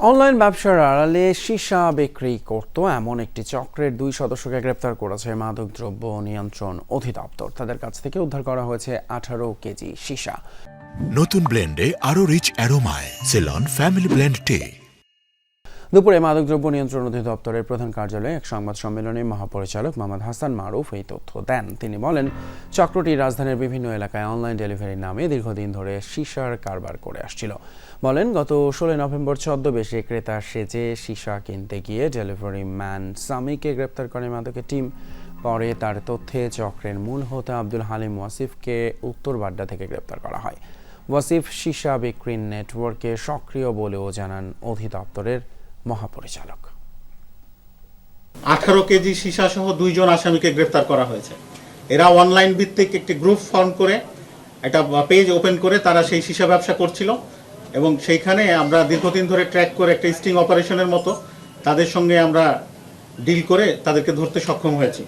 Online ব্যবসার আড়ালে সীসা বিক্রি করত এমন একটি চক্রের দুই সদস্যকে গ্রেপ্তার করেছে মাদকদ্রব্য নিয়ন্ত্রণ অধিদপ্তর। তাদের কাছ থেকে উদ্ধার করা হয়েছে আঠারো কেজি সীসা। নতুন ব্লেন্ডে আরও রিচ অ্যারোমায়, সেলন, ফ্যামিলি ব্লেন্ড টে। দুপুরে মাদকদ্রব্য নিয়ন্ত্রণ অধিদপ্তরের প্রধান কার্যালয়ে এক সংবাদ সম্মেলনে মহাপরিচালক মোহাম্মদ হাসান মারুফ এই তথ্য দেন। তিনি বলেন, চক্রটি রাজধানীর বিভিন্ন এলাকায় অনলাইন ডেলিভারির নামে দীর্ঘদিন ধরে সীসার কারবার করে আসছিল। বলেন, গত ষোলোই নভেম্বর ছদ্মবেশে ক্রেতা সেজে সীসা কিনতে গিয়ে ডেলিভারি ম্যান সামিকে গ্রেপ্তার করে মাদকের টিম। পরে তার তথ্যে চক্রের মূল হোতা আব্দুল হালিম ওয়াসিফকে উত্তর বাড্ডা থেকে গ্রেপ্তার করা হয়। ওয়াসিফ সীসা বিক্রির নেটওয়ার্কে সক্রিয় বলেও জানান অধিদপ্তরের মহাপরিচালক। আঠারো কেজি সহ দুইজন আসামিকে গ্রেফতার করা হয়েছে। এরা অনলাইন ভিত্তিক একটি গ্রুপ ফর্ম করে, একটা পেজ ওপেন করে তারা সেই সীসা ব্যবসা করছিল এবং সেইখানে আমরা দীর্ঘদিন ধরে ট্র্যাক করে একটা স্টিং অপারেশনের মতো তাদের সঙ্গে আমরা ডিল করে তাদেরকে ধরতে সক্ষম হয়েছি।